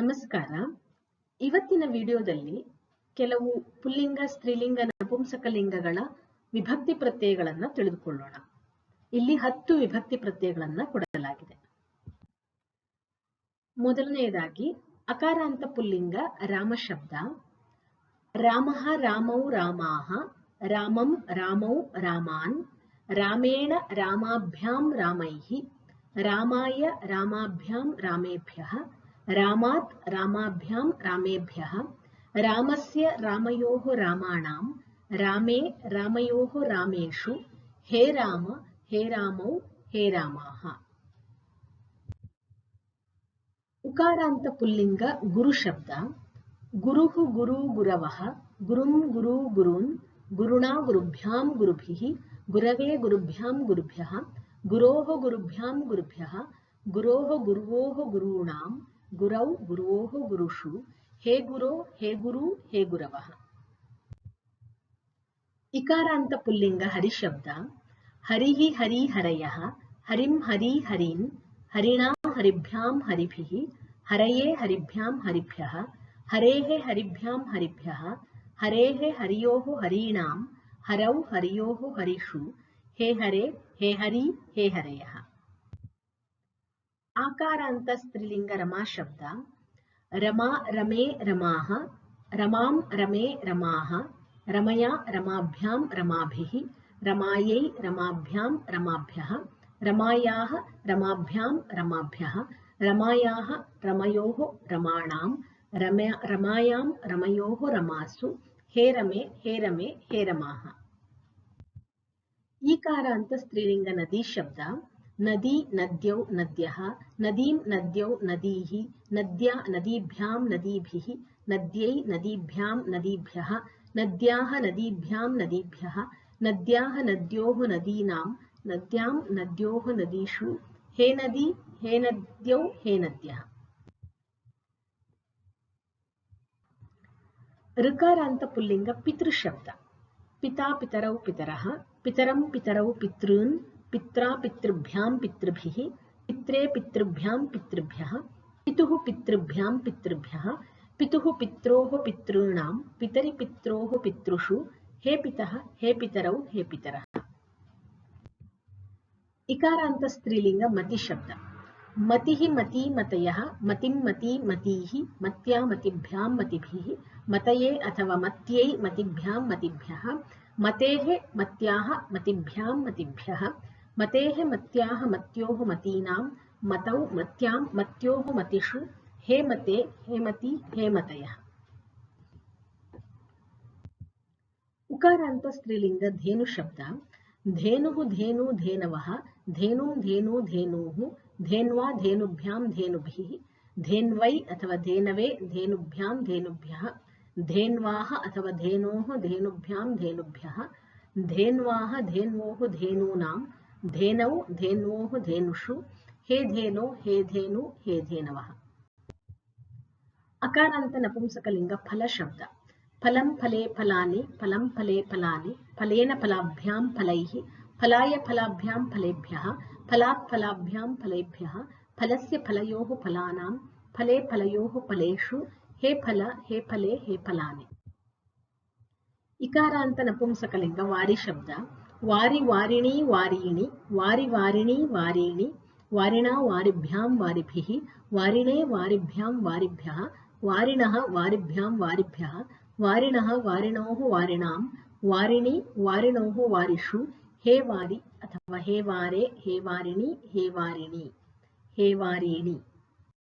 ನಮಸ್ಕಾರ. ಇವತ್ತಿನ ವಿಡಿಯೋದಲ್ಲಿ ಕೆಲವು ಪುಲ್ಲಿಂಗ, ಸ್ತ್ರೀಲಿಂಗ ನಪುಂಸಕಲಿಂಗಗಳ ವಿಭಕ್ತಿ ಪ್ರತ್ಯಯಗಳನ್ನ ತಿಳಿದುಕೊಳ್ಳೋಣ. ಇಲ್ಲಿ ಹತ್ತು ವಿಭಕ್ತಿ ಪ್ರತ್ಯಯಗಳನ್ನ ಕೊಡಲಾಗಿದೆ. ಮೊದಲನೆಯದಾಗಿ, ಅಕಾರಾಂತ ಪುಲ್ಲಿಂಗ, ರಾಮ ಶಬ್ದ. ರಾಮಃ ರಾಮೌ ರಾಮಾಹ, ರಾಮಂ ರಾಮೌ ರಾಮಾನ್, ರಾಮೇಣ ರಾಮಾಭ್ಯಾಂ ರಾಮೈಹಿ, ರಾಮಾಯ ರಾಮಾಭ್ಯಾಂ ರಾಮೇಭ್ಯಃ रामात् रामाभ्यां रामेभ्यः रामस्य रामयोः रामाणां रामे रामयोः रामेषु हे राम हे रामौ हे रामेकारान्तपुल्लिङ्ग गुरुशब्द गुरुः गुरु गुरवः गुरुं गुरु गुरून् गुरुणा गुरुभ्यां गुरुभिः गुरवे गुरुभ्यां गुरुभ्यः गुरोः गुरुभ्यां गुरुभ्यः गुरोः गुरोः गुरूणाम् गुरौ गुरुवोः गुरुषु। हे गुरो, हे गुरु, हे गुरवः। इकारान्तपुल्लिङ्ग हरिशब्द हरिः हरि हरयः। हरिं हरि हरीन्। हरिणा हरिभ्यां हरिभिः। हरये हरिभ्यां हरिभ्यः। हरेः हरिभ्यां हरिभ्यः। हरेः हरियोः हरीणां हरौ हरियोः हरिषु। हे हरे, हे हरि, हे हरयः। ಹರಿ ಹೇ ಹರಯಃ ಆಕಾರಾಂತ ಸ್ತ್ರೀಲಿಂಗ ರಮಾ ಶಬ್ದ ರಮಾ ರಮೇ ರಮಾಹ ರಮಾಂ ರಮೇ ರಮಾಹ ರಮಯಾ ರಮಾಭ್ಯಾಂ ರಮಾಭಿಃ ರಮಾಯೈ ರಮಾಭ್ಯಾಂ ರಮಾಭ್ಯಃ ರಮಾಯಾಃ ರಮಾಭ್ಯಾಂ ರಮಾಭ್ಯಃ ರಮಾಯಾಃ ರಮಯೋಃ ರಮಾಣಾಂ ರಮ್ಯಾ ರಮಾಯಾಂ ರಮಯೋಃ ರಮಾಸು ಹೇ ರಮೆ ಹೇ ರಮೆ ಹೇ ರಮಾಹ ಈಕಾರಾಂತ ಸ್ತ್ರೀಲಿಂಗ ನದಿ ಶಬ್ದ नदी नद्यौ नद्यः नदीं नद्यौ नदीः नद्या नदीभ्यां नदीभिः नद्यै नदीभ्यां नदीभ्यः नद्याः नदीभ्यां नदीभ्यः नद्याः नद्योः नदीनां नद्यां नद्योः नदीषु हे नदी हे नद्यौ हे नद्यः। ऋकारान्तपुल्लिङ्गपितृशब्द पितापितरौ पितरः पितरं पितरौ पितॄन् पित्रा पितृभ्या पितृभिः, पित्रे पितृभ्या पितृभ्य, पिता पितृभ्या पितृभ्य, पिता पित्रो पितृण, पितरी पित्रो पितृषु, हे पिता, हे पितरौ, हे पितर। इकारात स्त्रीलिंग मतिशब्द मति मती मतय, मति मती मती, मत्या मतिभ्या मति मतये अथवा मत्यै मतिभ्यां मतिभ्यः, मतेः मत्याः मतिभ्यां मतिभ्यः मतेः मत्याः मत्योः मतीनां, मतौ मत्यां मत्योः मतिषु, हे मते, हे मति, हे मतयः। उकारान्त स्त्रीलिङ्ग धेनुशब्द धेनुः धेनु धेनवः, धेनुं धेनु धेनोः, धेन्वा धेनुभ्यां धेनुभिः, धेन्वै अथवा धेनवे धेनुभ्यां धेनुभ्यः, धेन्वाः अथवा धेनोः धेनुभ्यां धेनुभ्यः, धेन्वाः धेन्वोः धेनूनां ಧೇನೌ ಧೇನ್ವೋಃ ಧೇನುಷು, ಹೇ ಧೇನೋ, ಹೇ ಧೇನು, ಹೇ ಧೇನವಃ. ಅಕಾರಾಂತ ನಪುಂಸಕಲಿಂಗ ಫಲ ಶಬ್ದ. ಫಲಂ ಫಲೇ ಫಲಾನಿ, ಫಲಂ ಫಲೇ ಫಲಾನಿ, ಫಲೇನ ಫಲಾಭ್ಯಾಂ ಫಲೈಃ ಫಲಾಯ ಫಲಾಭ್ಯಾಂ ಫಲೇಭ್ಯಃ, ಫಲಾತ್ ಫಲಾಭ್ಯಾಂ ಫಲೇಭ್ಯಃ, ಫಲಸ್ಯ ಫಲಯೋಃ ಫಲಾನಾಂ, ಫಲೇ ಫಲಯೋಃ ಫಲೇಷು, ಹೇ ಫಲ, ಹೇ ಫಲೇ, ಹೇ ಫಲಾನಿ. ಇಕಾರಾಂತ ನಪುಂಸಕಲಿಂಗ ವಾರಿ ಶಬ್ದ वारी वारिणी वारिणी वारि वारिणी वारिणी वारिणा वारिभ्यां वारिभिः, वारिणे वारिभ्यां वारिभ्यः, वारिणः वारिभ्यां वारिभ्यः, वारिणः वारिणोः वारिणां, वारिणि वारिणोः वारिषु, हे वारि अथवा हे वारे, हे वारिणी हे वारिणी हे वारिणी